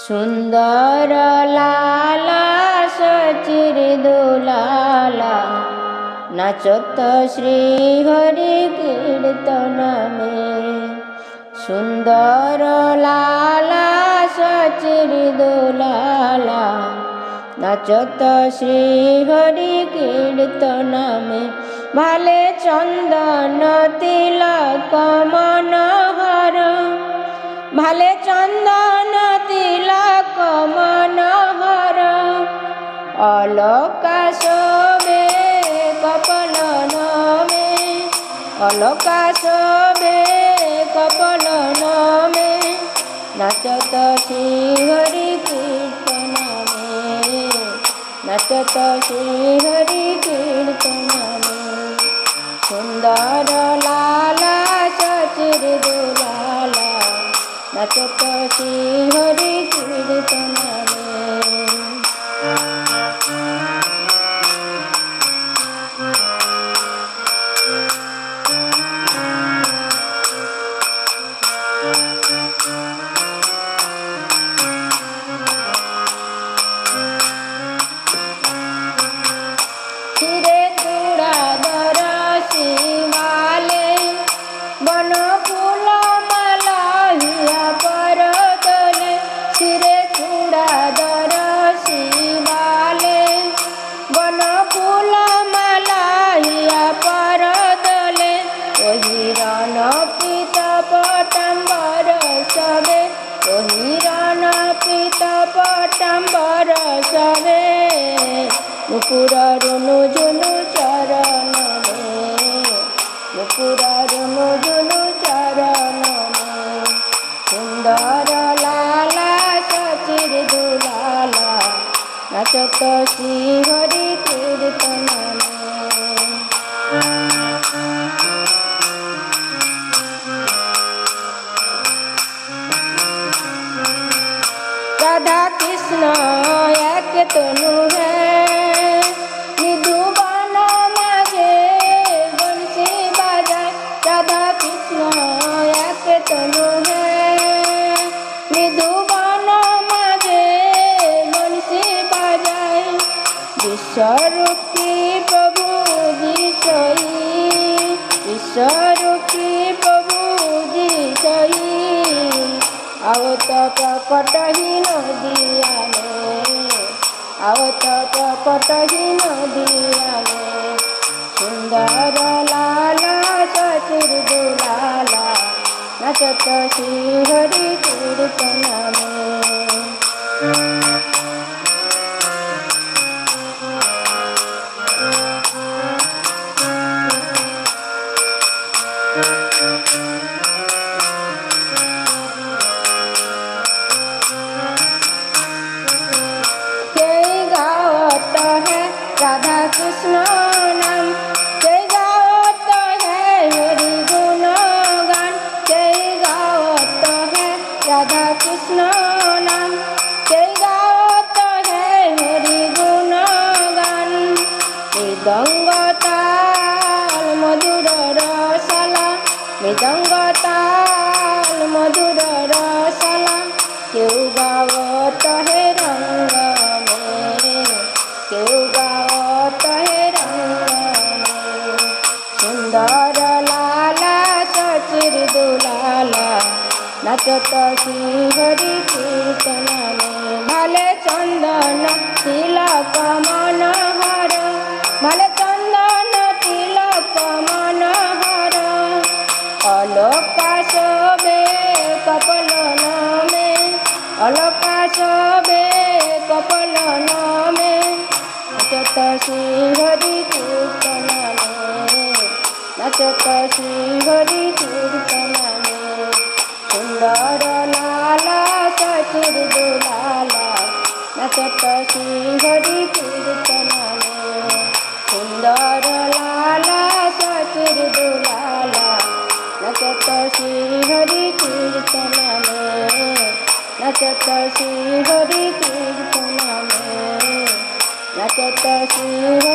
সুন্দর লালা সচির দোলালা, নাচত শ্রী হরি কীর্তনমে সুন্দর লালা সচির দোলালা, নাচত শ্রী হরি কীর্তনমে ভালে চন্দন তিলক মনোহর, ভালে অলকা শোভে কপল নমে। অলকা শোভে কপল নমে। নাচত শ্রী হরি কীর্তনমে নাচত শ্রী হরি কীর্তনমে সুন্দর লালা সচির দুলালা। নাচত শ্রী হরি রুনু ঝুনু চরণে রুনু ঝুনু চরণে সুন্দর লালা সচির দুলালা, নাচত শ্রী হরি কীর্তনমে রাধা কৃষ্ণ এক তনু ঈশ্বরূপী প্রভু যিশয়ী ঈশ্বরূপী প্রভু যিশয়ী আওত প্রকটহীন দিয়ানে আওত প্রকটহীন नचत श्री हरि कीर्तन है राधा कृष्ण। মৃদঙ্গ তাল মধুর রসলা। মৃদঙ্গ তাল মধুর রসলা। কেউ গাওত হে রঙ্গ কেউ গাওত হে রঙ্গ সুন্দর লালা সচির দুলালা। নাচত শ্রী হরি কীর্তন ভালে চন্দন তিলক অলকা শোভে কপল নমে অলকা শোভে কপল নমে নাচত শ্রী হরি কীর্তন নাচত শ্রী হরি কীর্তন সুন্দর লালা সচির দুলালা নাচত শ্রী হরি কীর্তন সুন্দর নাচত শ্রী হরি কীর্তন